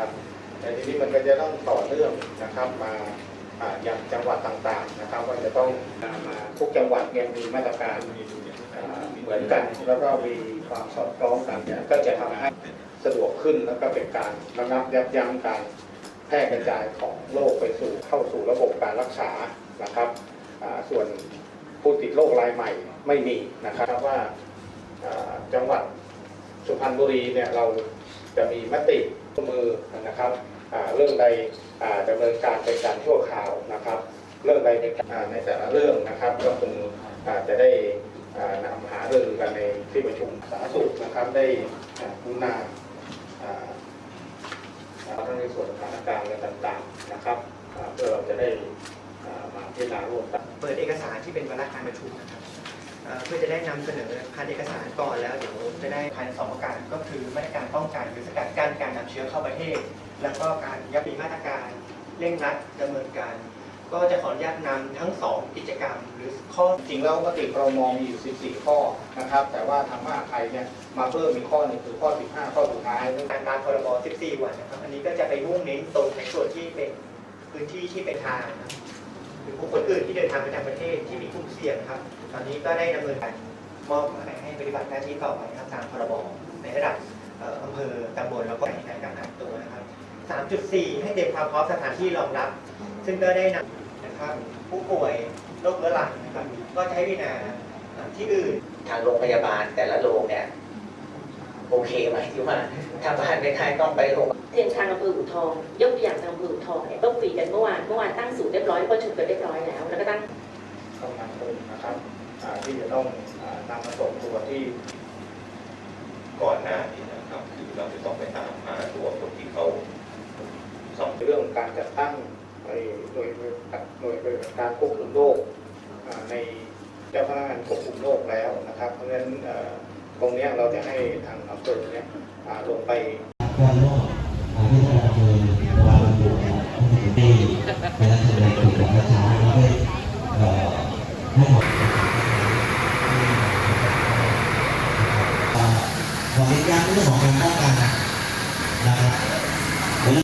นะครับแต่ทีนี้มันก็จะต้องต่อเนื่องนะครับมาอ่าอย่างจังหวัดต่างๆนะครับว่าจะต้องมาทุกจังหวัดเนี่ยมีมาตรการเหมือนกัน แล้วก็มีความสอดคล้องกันเนี่ยก็จะทำให้สะดวกขึ้นแล้วก็เป็นการระงับยับยั้งการแพร่กระจายของโรคไปสู่เข้าสู่ระบบการรักษานะครับส่วนผู้ติดโรครายใหม่ไม่มีนะครับว่าจังหวัดสุพรรณบุรีเนี่ยเราจะมีมติ มือนะครับเรื่องใดอ่าดำเนินการเป็นการชั่วคราวนะครับ เรื่องใดเป็นในแต่ละเรื่องนะครับก็คงอ่าจะได้อ่านำหารือกันในที่ประชุมสาธารณสุขนะครับได้อ่ากรุณาอ่าอ่าทั้งในส่วนสถานการณ์อะต่างๆนะครับเพื่อเราจะได้มาพิจารณาร่วมกันเปิดเอกสารที่เป็นวาระการประชุมนะครับ เพื่อจะได้นำเสนอพันเอกสารก่อนแล้วเดี๋ยวจะได้ภายในสองประการก็คือมาตรการป้องกันหรือสกัดกั้นการนำเชื้อเข้าประเทศ แล้วก็การยับมีมาตรการเร่งรัดดำเนินการ ก็จะขออนุญาตนำทั้งสองกิจกรรม หรือข้อจริงแล้วมติครมมีอยู่ 14 ข้อนะครับ แต่ว่าทางมหาไทยเนี่ยมาเพิ่มมีข้อหนึ่งคือข้อ 15 ข้อสุดท้ายนั่นการตามพรบ 14 วันนะครับอันนี้ก็จะไปมุ่งเน้นตรงในส่วนที่เป็นพื้นที่ที่เป็นทางนะ หรือบุคคลอื่นที่เดินทางไปต่างประเทศที่มีกลุ่มเสี่ยงครับ ตอนนี้ก็ได้ดำเนินการมอบหมายให้ปฏิบัติหน้าที่ต่อไปนะครับตามพรบในระดับเอ่ออำเภอตำบลแล้วก็ในการกักกันตัวนะครับ 3.4 ให้เตรียมความพร้อมสถานที่รองรับ ซึ่งก็ได้นำนะครับผู้ป่วยโรคเรื้อรังนะครับก็ใช้วินาเอ่อที่อื่นทางโรงพยาบาลแต่ละโรงเนี่ยโอเคไหมที่ว่าถ้าบ้านไม่ได้ต้องไปโรงเรียนทางอำเภออู่ทองยกตัวอย่าง ทางอำเภออู่ทองเนี่ยต้องคุยกันเมื่อวานเมื่อวานตั้งศูนย์เรียบร้อยประชุมกันเรียบร้อยแล้ว แล้วก็ตั้งกำลังคนนะครับที่จะต้องนำมาส่งตัวที่ก่อนหน้านี้นะครับคือเราจะต้องไปตามหาตัวคนที่เขาสองเรื่องการจัดตั้งไอ้หน่วยหน่วยการควบคุมโรคในเจ้าพนักงานควบคุมโรคแล้วนะครับ เพราะฉะนั้นตรงนี้เราจะให้ทางอำเภอเนี่ยอ่าลงไป การโลกอาที่ท่านอำเภอวางบุตรที่ไปรับทำงานถูกกับช้าแล้วก็เอ่อให้หมดขอเน้นย้ำเรื่องของการป้องกันนะครับ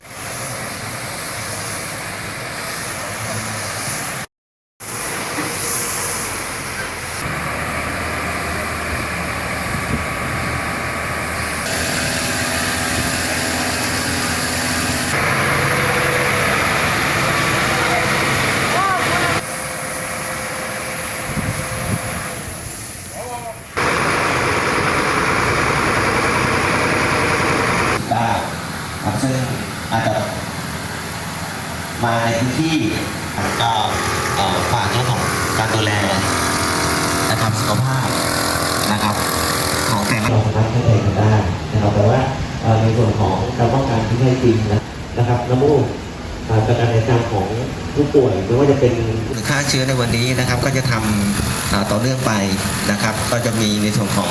ได้ครับซึ่ง อาจจะมาในพื้นที่ก็ฝากเรื่องของการดูแลนะครับสุขภาพนะครับ ของแต่ละสามารถเข้ใจกันได้นะครับแต่ว่าในส่วนของการป้องกันที่แท้จริงนะนะครับน้ำมูกเอ่อประกันในการของผู้ป่วยไม่ว่าจะเป็นค่าเชื้อในวันนี้นะครับ ก็จะทำต่อเนื่องไปนะครับ ก็จะมีในส่วนของ